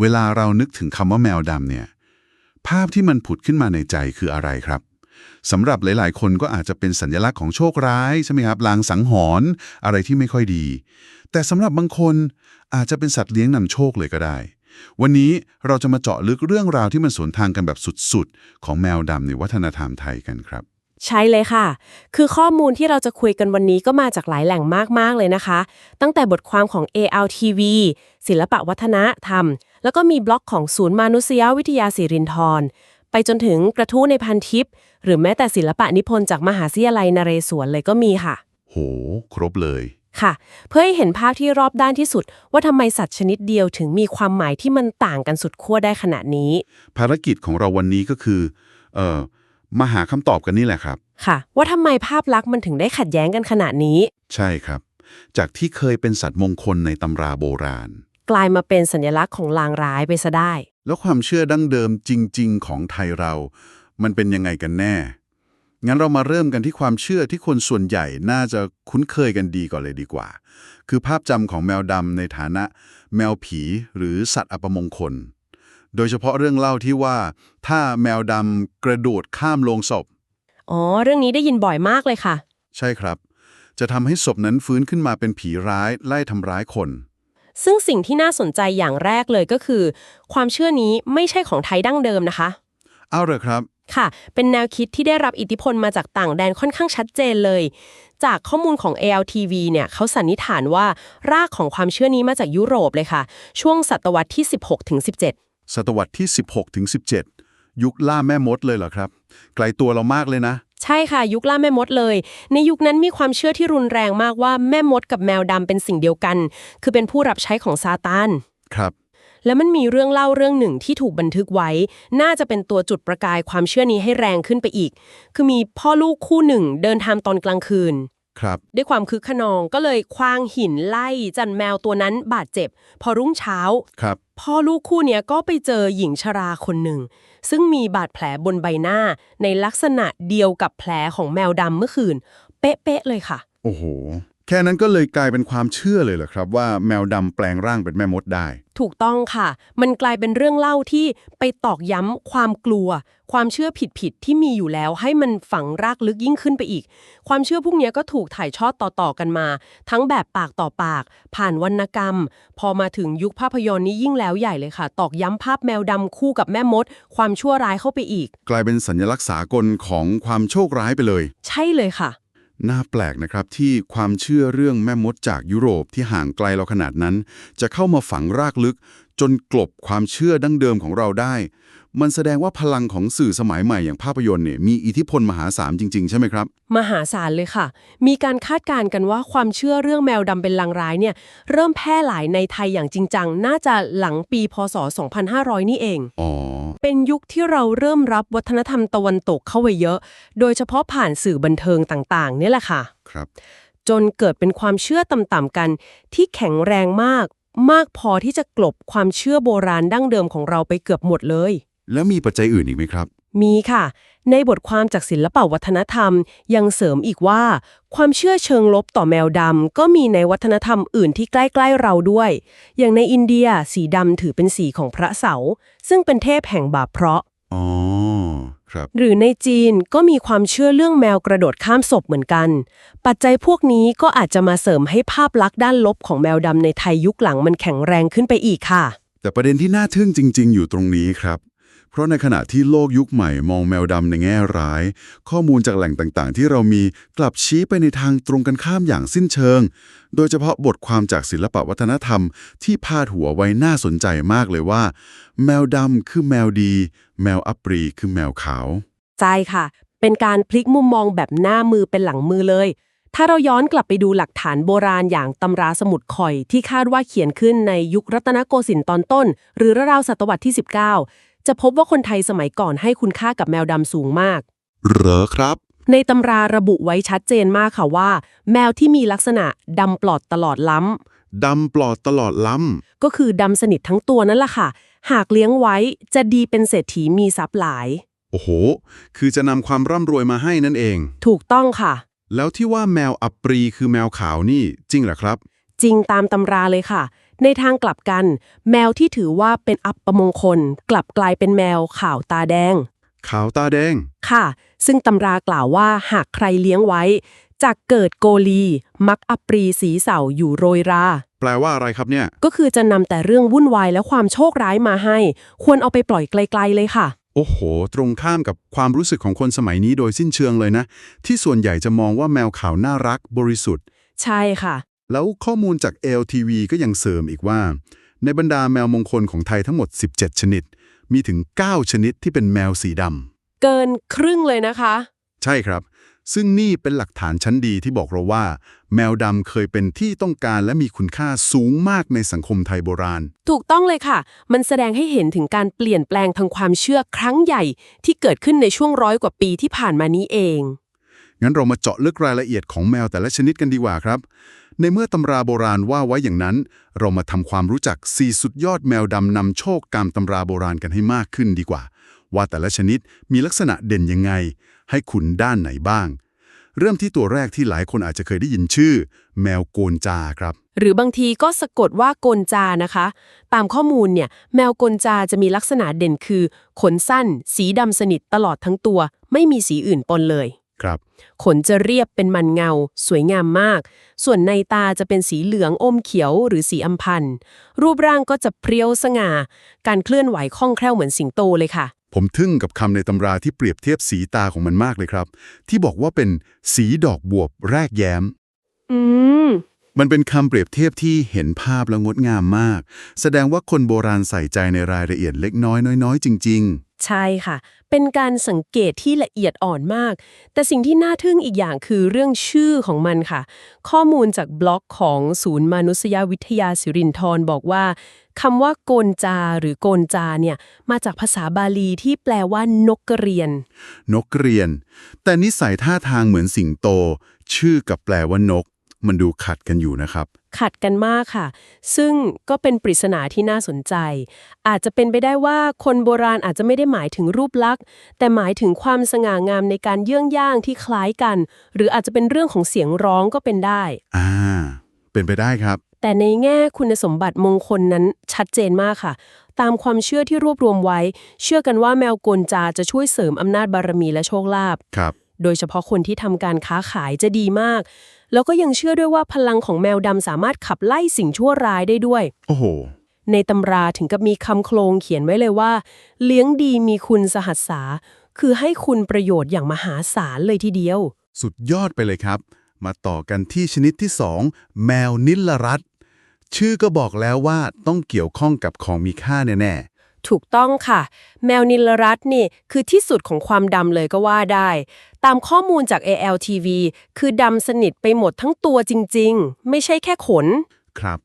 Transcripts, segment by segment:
เวลาเรานึกถึงคำว่าแมวดำเนี่ย ภาพที่มันผุดขึ้นมาในใจคืออะไรครับสำหรับหลาย ๆ คนก็อาจจะเป็นสัญลักษณ์ของโชคร้ายใช่ไหมครับลางสังหรณ์อะไรที่ไม่ค่อยดี แต่สำหรับบางคนอาจจะเป็นสัตว์เลี้ยงนำโชคเลยก็ได้ วันนี้เราจะมาเจาะลึกเรื่องราวที่มันสวนทางกันแบบสุด ๆ ของแมวดำในวัฒนธรรมไทยกันครับ ใช่เลยค่ะ คือข้อมูลที่เราจะคุยกันวันนี้ก็มาจากหลายแหล่งมาก ๆ เลยนะคะ ตั้งแต่บทความของ ALTV ศิลปะวัฒนธรรม แล้วก็มีบล็อกของศูนย์มานุษยวิทยาศิรินทรไปจนถึงกระทู้ในพันทิป หรือแม้แต่ศิลปะนิพนธ์จากมหาวิทยาลัยนเรศวรเลยก็มีค่ะ โห ครบเลยค่ะ เพื่อให้เห็นภาพที่รอบด้านที่สุด ว่าทำไมสัตว์ชนิดเดียวถึงมีความหมายที่มันต่างกันสุดขั้วได้ขนาดนี้ ภารกิจของเราวันนี้ก็คือ เอ่อมาหาคำตอบกันนี่แหละครับ ค่ะ ว่าทำไมภาพลักษณ์มันถึงได้ขัดแย้งกันขนาดนี้ ใช่ครับ จากที่เคยเป็นสัตว์มงคลในตำราโบราณ กลายมาเป็นสัญลักษณ์ของลางร้ายไปซะได้ แล้วความเชื่อดั้งเดิมจริง ๆ ของไทยเรา มันเป็นยังไงกันแน่ งั้นเรามาเริ่มกันที่ความเชื่อที่คนส่วนใหญ่น่าจะคุ้นเคยกันดีก่อนเลยดีกว่า คือภาพจำของแมวดำในฐานะ แมวผีหรือสัตว์อัปมงคล โดยเฉพาะเรื่องเล่าที่ว่า ถ้าแมวดำกระโดดข้ามโลงศพ อ๋อ เรื่องนี้ได้ยินบ่อยมากเลยค่ะ ใช่ครับ จะทำให้ศพนั้นฟื้นขึ้นมาเป็นผีร้ายไล่ทำร้ายคน ซึ่งสิ่งที่น่าสนใจอย่างแรกเลยก็คือ ความเชื่อนี้ไม่ใช่ของไทยดั้งเดิมนะคะ เอาเลยครับ ค่ะ เป็นแนวคิดที่ได้รับอิทธิพลมาจากต่างแดนค่อนข้างชัดเจนเลย จากข้อมูลของ ALTV เนี่ยเขาสันนิษฐานว่ารากของความเชื่อนี้มาจากยุโรปเลยค่ะ ช่วงศตวรรษที่ 16ถึง17 ศตวรรษที่ 16ถึง17 ยุคล่าแม่มดเลยเหรอครับ ไกลตัวเรามากเลยนะ ใช่ค่ะ ยุคล่าแม่มดเลย ในยุคนั้นมีความเชื่อที่รุนแรงมากว่าแม่มดกับแมวดำเป็นสิ่งเดียวกัน คือเป็นผู้รับใช้ของซาตานครับ แล้วมันมีเรื่องเล่าเรื่องหนึ่งที่ถูกบันทึกไว้ น่าจะเป็นตัวจุดประกายความเชื่อนี้ให้แรงขึ้นไปอีก คือมีพ่อลูกคู่หนึ่ง เดินทางตอนกลางคืน ครับ ด้วยความคึกขนองก็เลยคว้างหินไล่จันแมวตัวนั้นบาดเจ็บ พอรุ่งเช้า ครับ พ่อลูกคู่เนี้ยก็ไปเจอหญิงชราคนหนึ่ง ซึ่งมีบาดแผลบนใบหน้าในลักษณะเดียวกับแผลของแมวดำเมื่อคืน เป๊ะๆเลยค่ะ โอ้โห แค่นั้นก็เลยกลายเป็นความเชื่อเลยเหรอครับ ว่าแมวดำแปลงร่างเป็นแม่มดได้ ถูกต้องค่ะ มันกลายเป็นเรื่องเล่าที่ไปตอกย้ำความกลัว ความเชื่อผิดๆที่มีอยู่แล้ว ให้มันฝังรากลึกยิ่งขึ้นไปอีก ความเชื่อพวกเนี้ยก็ถูกถ่ายทอดต่อๆกันมา ทั้งแบบปากต่อปาก ผ่านวรรณกรรม พอมาถึงยุคภาพยนตร์นี้ยิ่งแล้วใหญ่เลยค่ะ ตอกย้ำภาพแมวดำคู่กับแม่มด ความชั่วร้ายเข้าไปอีก กลายเป็นสัญลักษณ์สากลของความโชคร้ายไปเลย ใช่เลยค่ะ น่าแปลกนะครับที่ความเชื่อเรื่องแม่มดจากยุโรปที่ห่างไกลเราขนาดนั้น จะเข้ามาฝังรากลึกจนกลบความเชื่อดั้งเดิมของเราได้ มันแสดงว่าพลังของสื่อสมัยใหม่อย่างภาพยนตร์เนี่ยมีอิทธิพลมหาศาลจริง ๆ ใช่ไหมครับ มหาศาลเลยค่ะ มีการคาดการณ์กันว่าความเชื่อเรื่องแมวดำเป็นลางร้ายเนี่ยเริ่มแพร่หลายในไทยอย่างจริงจัง น่าจะหลังปีพศ 2500 นี่เอง อ๋อ เป็นยุคที่เราเริ่มรับวัฒนธรรมตะวันตกเข้าไปเยอะ โดยเฉพาะผ่านสื่อบันเทิงต่างๆเนี่ยแหละค่ะ ครับ จนเกิดเป็นความเชื่อต่ำๆกัน ที่แข็งแรงมาก มากพอที่จะกลบความเชื่อโบราณดั้งเดิมของเราไปเกือบหมดเลย แล้วมีปัจจัยอื่นอีกไหมครับ มีค่ะ ในบทความจากศิลปวัฒนธรรมยังเสริมอีกว่า ความเชื่อเชิงลบต่อแมวดำก็มีในวัฒนธรรมอื่นที่ใกล้ๆเราด้วย อย่างในอินเดียสีดำถือเป็นสีของพระเสาร์ซึ่งเป็นเทพแห่งบาปเพราะห์อ๋อครับ หรือในจีนก็มีความเชื่อเรื่องแมวกระโดดข้ามศพเหมือนกัน ปัจจัยพวกนี้ก็อาจจะมาเสริมให้ภาพลักษณ์ด้านลบของแมวดำในไทยยุคหลังมันแข็งแรงขึ้นไปอีกค่ะ แต่ประเด็นที่น่าทึ่งจริง ๆ อยู่ตรงนี้ครับ เพราะในขณะที่โลกยุคใหม่มองแมวดำในแง่ร้าย ข้อมูลจากแหล่งต่างๆ ที่เรามีกลับชี้ไปในทางตรงกันข้ามอย่างสิ้นเชิง โดยเฉพาะบทความจากศิลปวัฒนธรรมที่พาดหัวไว้น่าสนใจมากเลยว่า แมวดำคือแมวดี แมวอัปรีคือแมวขาวใจค่ะ เป็นการพลิกมุมมองแบบหน้ามือเป็นหลังมือเลย ถ้าเราย้อนกลับไปดูหลักฐานโบราณอย่างตำราสมุดข่อยที่คาดว่าเขียนขึ้นในยุครัตนโกสินทร์ตอนต้น หรือราวศตวรรษที่ 19 จะพบว่าคนไทยสมัยก่อนให้คุณค่ากับแมวดำสูงมาก เหรอครับ ในตำราระบุไว้ชัดเจนมากค่ะว่า แมวที่มีลักษณะดำปลอดตลอดล้ำดำปลอดตลอดล้ก็คือดำสนิททั้งตัวนั่นแหละค่ะ หากเลี้ยงไว้จะดีเป็นเศรษฐีมีทรัพย์หลายำโอ้โห คือจะนำความร่ำรวยมาให้นั่นเอง ถูกต้องค่ะ แล้วที่ว่าแมวอัปรีคือแมวขาวนี่จริงเหรอครับ จริงตามตำราเลยค่ะ ในทางกลับกัน แมวที่ถือว่าเป็นอัปมงคล กลับกลายเป็นแมวขาวตาแดง ขาวตาแดง ค่ะ ซึ่งตำรากล่าวว่าหากใครเลี้ยงไว้จากเกิดโกลี มักอัปรีสีเสาอยู่โรยรา แปลว่าอะไรครับเนี่ย ก็คือจะนำแต่เรื่องวุ่นวายและความโชคร้ายมาให้ ควรเอาไปปล่อยไกล ๆ เลยค่ะ โอ้โห ตรงข้ามกับความรู้สึกของคนสมัยนี้โดยสิ้นเชิงเลยนะ ที่ส่วนใหญ่จะมองว่าแมวขาวน่ารักบริสุทธิ์ ใช่ค่ะ แล้วข้อมูลจาก LTV ก็ยังเสริมอีกว่า ในบรรดาแมวมงคลของไทยทั้งหมด 17 ชนิด มีถึง 9 ชนิดที่เป็นแมวสีดเกินครึ่งเลยนะคะำใช่ครับ ซึ่งนี่เป็นหลักฐานชั้นดีที่บอกเราว่า แมวดำเคยเป็นที่ต้องการและมีคุณค่าสูงมากในสังคมไทยโบราณ ถูกต้องเลยค่ะ มันแสดงให้เห็นถึงการเปลี่ยนแปลงทางความเชื่อครั้งใหญ่ที่เกิดขึ้นในช่วงร้อยกว่าปีที่ผ่านมานี้เองงั้นเรามาเจาะลึกรายละเอียดของแมวแต่ละชนิดกันดีกว่าครับ ในเมื่อตำราโบราณว่าไว้อย่างนั้น เรามาทำความรู้จัก 4 สุดยอดแมวดำนำโชคตามตำราโบราณกันให้มากขึ้นดีกว่า ว่าแต่ละชนิดมีลักษณะเด่นยังไง ให้คุณด้านไหนบ้าง เริ่มที่ตัวแรกที่หลายคนอาจจะเคยได้ยินชื่อ แมวโกนจาครับ หรือบางทีก็สะกดว่าโกนจานะคะ ตามข้อมูลเนี่ยแมวโกนจาจะมีลักษณะเด่นคือ ขนสั้น สีดำสนิทตลอดทั้งตัว ไม่มีสีอื่นปนเลย ครับ ขนจะเรียบเป็นมันเงา สวยงามมาก ส่วนในตาจะเป็นสีเหลืองอมเขียวหรือสีอัมพันธ์รูปร่างก็จะเพรียวสง่า การเคลื่อนไหวคล่องแคล่วเหมือนสิงโตเลยค่ะ ผมทึ่งกับคำในตำราที่เปรียบเทียบสีตาของมันมากเลยครับ ที่บอกว่าเป็นสีดอกบวบแรกแย้ม อืม มันเป็นคำเปรียบเทียบที่เห็นภาพแล้วงดงามมาก แสดงว่าคนโบราณใส่ใจในรายละเอียดเล็กน้อยน้อยๆจริงใช่ค่ะ เป็นการสังเกตที่ละเอียดอ่อนมาก แต่สิ่งที่น่าทึ่งอีกอย่างคือเรื่องชื่อของมันค่ะ ข้อมูลจากบล็อกของศูนย์มนุษยวิทยาสิรินทรบอกว่าคำว่าโกนจาหรือโกนจาเนี่ยมาจากภาษาบาลีที่แปลว่านกกระเรียนๆนกกระเรียน แต่นิสัยท่าทางเหมือนสิงโต ชื่อกับแปลว่านก มันดูขัดกันอยู่นะครับ ขัดกันมากค่ะ ซึ่งก็เป็นปริศนาที่น่าสนใจ อาจจะเป็นไปได้ว่าคนโบราณอาจจะไม่ได้หมายถึงรูปลักษณ์ แต่หมายถึงความสง่างามในการเยื่องย่างที่คล้ายกัน หรืออาจจะเป็นเรื่องของเสียงร้องก็เป็นได้ อ่า เป็นไปได้ครับ แต่ในแง่คุณสมบัติมงคลนั้นชัดเจนมากค่ะ ตามความเชื่อที่รวบรวมไว้ เชื่อกันว่าแมวกลจาจะช่วยเสริมอำนาจบารมีและโชคลาภครับ โดยเฉพาะคนที่ทำการค้าขายจะดีมาก แล้วก็ยังเชื่อด้วยว่าพลังของแมวดำสามารถขับไล่สิ่งชั่วร้ายได้ด้วย โอ้โห ในตำราถึงกับมีคำโครงเขียนไว้เลยว่า เลี้ยงดีมีคุณสหัสสา คือให้คุณประโยชน์อย่างมหาศาลเลยทีเดียว สุดยอดไปเลยครับ มาต่อกันที่ชนิดที่ 2 แมวนิลรัตน์ชื่อก็บอกแล้วว่าต้องเกี่ยวข้องกับของมีค่าแน่ถูกต้องค่ะ แมวนิลรัตน์นี่คือที่สุดของความดำเลยก็ว่าได้ ตามข้อมูลจาก ALTV คือดำสนิทไปหมดทั้งตัวจริง ๆ ไม่ใช่แค่ขนๆครับ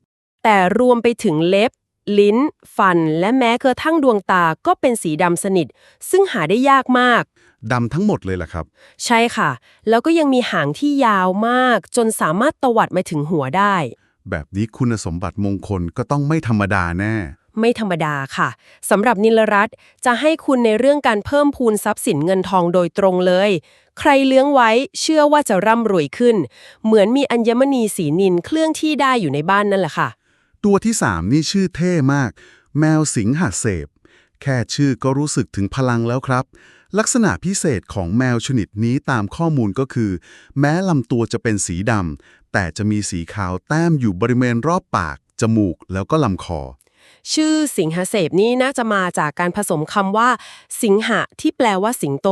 แต่รวมไปถึงเล็บ ลิ้น ฟัน และแม้กระทั่งดวงตาก็เป็นสีดำสนิท ซึ่งหาได้ยากมาก ดำทั้งหมดเลยล่ะครับ ใช่ค่ะ แล้วก็ยังมีหางที่ยาวมาก จนสามารถตวัดมาถึงหัวได้ แบบนี้คุณสมบัติมงคลก็ต้องไม่ธรรมดาแน่ ไม่ธรรมดาค่ะสำหรับนิลรัตจะให้คุณในเรื่องการเพิ่มพูนทรัพย์สินเงินทองโดยตรงเลย ใครเลี้ยงไว้เชื่อว่าจะร่ำรวยขึ้น เหมือนมีอัญมณีสีนินเคลื่อนที่ได้อยู่ในบ้านนั่นแหละค่ะ ตัวที่3นี่ชื่อเท่มาก แมวสิงหาเสพ แค่ชื่อก็รู้สึกถึงพลังแล้วครับลักษณะพิเศษของแมวชนิดนี้ตามข้อมูลก็คือ แม้ลำตัวจะเป็นสีดำแต่จะมีสีขาวแต้มอยู่บริเวณรอบปาก จมูกแล้วก็ลำคอ ชื่อสิงหเสพนี่น่าจะมาจากการผสมคำว่า สิงหะที่แปลว่าสิงโต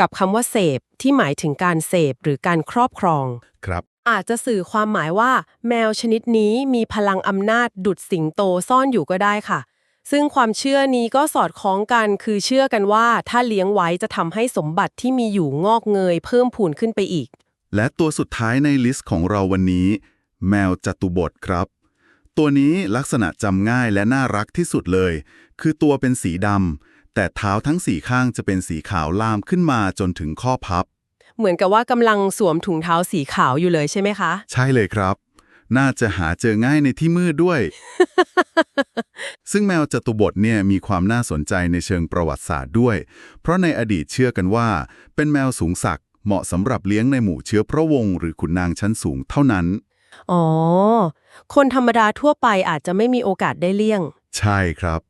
กับคำว่าเสพที่หมายถึงการเสพหรือการครอบครอง ครับ อาจจะสื่อความหมายว่า แมวชนิดนี้มีพลังอำนาจดุดสิงโตซ่อนอยู่ก็ได้ค่ะ ซึ่งความเชื่อนี้ก็สอดคล้องกันคือเชื่อกันว่า ถ้าเลี้ยงไว้จะทำให้สมบัติที่มีอยู่งอกเงย เพิ่มพูนขึ้นไปอีก และตัวสุดท้ายในลิสต์ของเราวันนี้ แมวจตุบทครับ ตัวนี้ลักษณะจำง่ายและน่ารักที่สุดเลย คือตัวเป็นสีดำ แต่เท้าทั้งสี่ข้างจะเป็นสีขาวลามขึ้นมาจนถึงข้อพับ เหมือนกับว่ากำลังสวมถุงเท้าสีขาวอยู่เลยใช่ไหมคะ ใช่เลยครับ น่าจะหาเจอง่ายในที่มืดด้วย ซึ่งแมวจตุบทเนี่ยมีความน่าสนใจในเชิงประวัติศาสตร์ด้วย เพราะในอดีตเชื่อกันว่า เป็นแมวสูงศักดิ์เหมาะสำหรับเลี้ยงในหมู่เชื้อพระวงศ์หรือขุนนางชั้นสูงเท่านั้น อ๋อ คนธรรมดาทั่วไปอาจจะไม่มีโอกาสได้เลี่ยง ใช่ครับ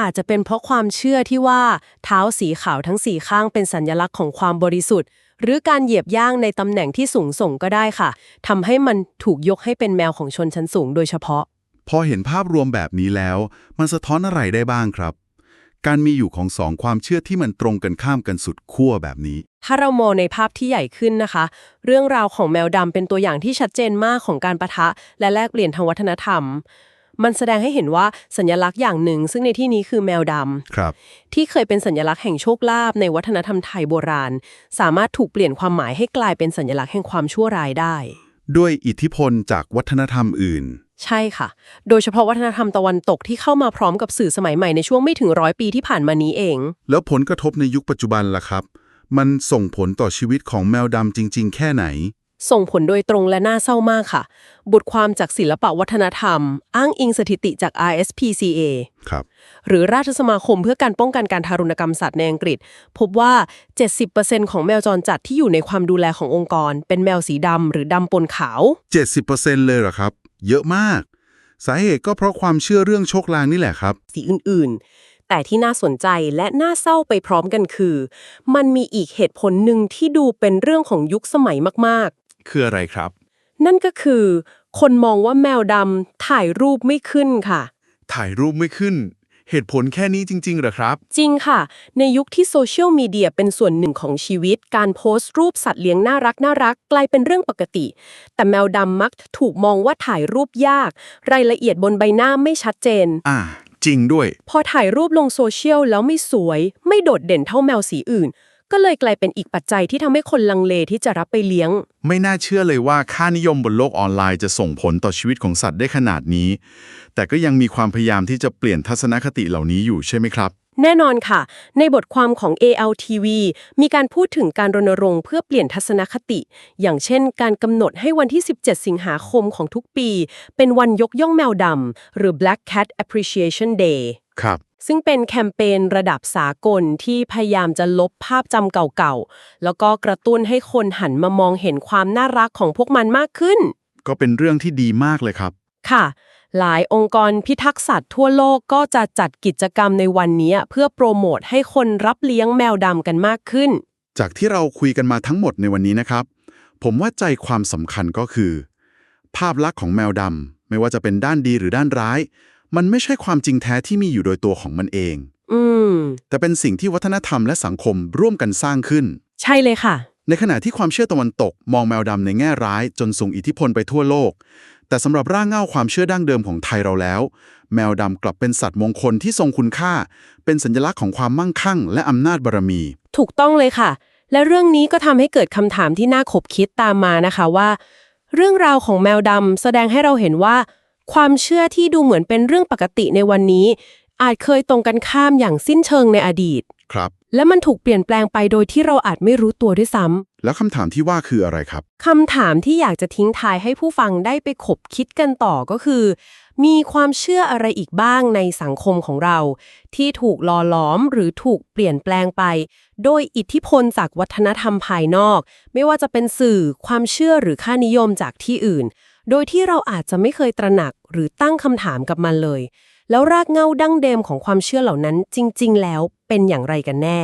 อาจจะเป็นเพราะความเชื่อที่ว่าเท้าสีขาวทั้งสี่ข้างเป็นสัญลักษณ์ของความบริสุทธิ์ หรือการเหยียบย่างในตำแหน่งที่สูงส่งก็ได้ค่ะทำให้มันถูกยกให้เป็นแมวของชนชั้นสูงโดยเฉพาะ พอเห็นภาพรวมแบบนี้แล้ว มันสะท้อนอะไรได้บ้างครับ การมีอยู่ของสองความเชื่อที่มันตรงกันข้ามกันสุดขั้วแบบนี้ ถ้าเรามองในภาพที่ใหญ่ขึ้นนะคะ เรื่องราวของแมวดำเป็นตัวอย่างที่ชัดเจนมากของการประทะ และแลกเปลี่ยนทางวัฒนธรรม มันแสดงให้เห็นว่าสัญลักษณ์อย่างหนึ่ง ซึ่งในที่นี้คือแมวดำครับ ที่เคยเป็นสัญลักษณ์แห่งโชคลาภในวัฒนธรรมไทยโบราณ สามารถถูกเปลี่ยนความหมายให้กลายเป็นสัญลักษณ์แห่งความชั่วร้ายได้ ด้วยอิทธิพลจากวัฒนธรรมอื่น ใช่ค่ะ โดยเฉพาะวัฒนธรรมตะวันตกที่เข้ามาพร้อมกับสื่อสมัยใหม่ในช่วงไม่ถึงร้อยปีที่ผ่านมานี้เอง แล้วผลกระทบในยุคปัจจุบันล่ะครับ มันส่งผลต่อชีวิตของแมวดำจริง ๆ แค่ไหน ส่งผลโดยตรงและน่าเศร้ามากค่ะ บทความจากศิลปวัฒนธรรม อ้างอิงสถิติจาก RSPCA ครับ หรือราชสมาคมเพื่อการป้องกันการทารุณกรรมสัตว์ในอังกฤษ พบว่า 70%ของแมวจรจัดที่อยู่ในความดูแลขององค์กร เป็นแมวสีดำหรือดำปนขาว 70%เลยเหรอครับ เยอะมาก สาเหตุก็เพราะความเชื่อเรื่องโชคลางนี่แหละครับ สีอื่นๆ แต่ที่น่าสนใจและน่าเศร้าไปพร้อมกันคือ มันมีอีกเหตุผลหนึ่งที่ดูเป็นเรื่องของยุคสมัยมากคืออะไรครับๆนั่นก็คือ คนมองว่าแมวดำถ่ายรูปไม่ขึ้นค่ะ ถ่ายรูปไม่ขึ้น เหตุผลแค่นี้จริงๆเหรอครับ จริงค่ะ ในยุคที่โซเชียลมีเดียเป็นส่วนหนึ่งของชีวิต การโพสต์รูปสัตว์เลี้ยงน่ารักน่ารักกลายเป็นเรื่องปกติ แต่แมวดำมักถูกมองว่าถ่ายรูปยาก รายละเอียดบนใบหน้าไม่ชัดเจน อ่า จริงด้วย พอถ่ายรูปลงโซเชียลแล้วไม่สวย ไม่โดดเด่นเท่าแมวสีอื่น ก็เลยกลายเป็นอีกปัจจัยที่ทำให้คนลังเลที่จะรับไปเลี้ยง ไม่น่าเชื่อเลยว่าค่านิยมบนโลกออนไลน์จะส่งผลต่อชีวิตของสัตว์ได้ขนาดนี้ แต่ก็ยังมีความพยายามที่จะเปลี่ยนทัศนคติเหล่านี้อยู่ใช่ไหมครับ แน่นอนค่ะ ในบทความของ ALTV มีการพูดถึงการรณรงค์เพื่อเปลี่ยนทัศนคติ อย่างเช่น การกำหนดให้วันที่ 17 สิงหาคมของทุกปี เป็นวันยกย่องแมวดำหรือ Black Cat Appreciation Day ครับซึ่งเป็นแคมเปญระดับสากลที่พยายามจะลบภาพจำเก่าๆ แล้วก็กระตุ้นให้คนหันมามองเห็นความน่ารักของพวกมันมากขึ้น ก็เป็นเรื่องที่ดีมากเลยครับ ค่ะ หลายองค์กรพิทักษ์สัตว์ทั่วโลกก็จะจัดกิจกรรมในวันนี้ เพื่อโปรโมทให้คนรับเลี้ยงแมวดำกันมากขึ้น จากที่เราคุยกันมาทั้งหมดในวันนี้นะครับ ผมว่าใจความสำคัญก็คือ ภาพลักษณ์ของแมวดำไม่ว่าจะเป็นด้านดีหรือด้านร้าย มันไม่ใช่ความจริงแท้ที่มีอยู่โดยตัวของมันเอง อืม แต่เป็นสิ่งที่วัฒนธรรมและสังคมร่วมกันสร้างขึ้น ใช่เลยค่ะ ในขณะที่ความเชื่อตะวันตกมองแมวดำในแง่ร้ายจนส่งอิทธิพลไปทั่วโลก แต่สำหรับร่างเงาความเชื่อดั้งเดิมของไทยเราแล้ว แมวดำกลับเป็นสัตว์มงคลที่ทรงคุณค่า เป็นสัญลักษณ์ของความมั่งคั่ง และอำนาจบารมี ถูกต้องเลยค่ะ และเรื่องนี้ก็ทำให้เกิดคำถามที่น่าขบคิดตามมานะคะว่า เรื่องราวของแมวดำแสดงให้เราเห็นว่า ความเชื่อที่ดูเหมือนเป็นเรื่องปกติในวันนี้ อาจเคยตรงกันข้ามอย่างสิ้นเชิงในอดีต ครับ และมันถูกเปลี่ยนแปลงไปโดยที่เราอาจไม่รู้ตัวด้วยซ้ำ แล้วคำถามที่ว่าคืออะไรครับคำถามที่อยากจะทิ้งท้ายให้ผู้ฟังได้ไปขบคิดกันต่อก็คือ มีความเชื่ออะไรอีกบ้างในสังคมของเรา ที่ถูกหล่อหลอมหรือถูกเปลี่ยนแปลงไป โดยอิทธิพลจากวัฒนธรรมภายนอก ไม่ว่าจะเป็นสื่อความเชื่อหรือค่านิยมจากที่อื่น โดยที่เราอาจจะไม่เคยตระหนักหรือตั้งคำถามกับมันเลย แล้วรากเหง้าดั้งเดิมของความเชื่อเหล่านั้นจริง ๆ แล้วเป็นอย่างไรกันแน่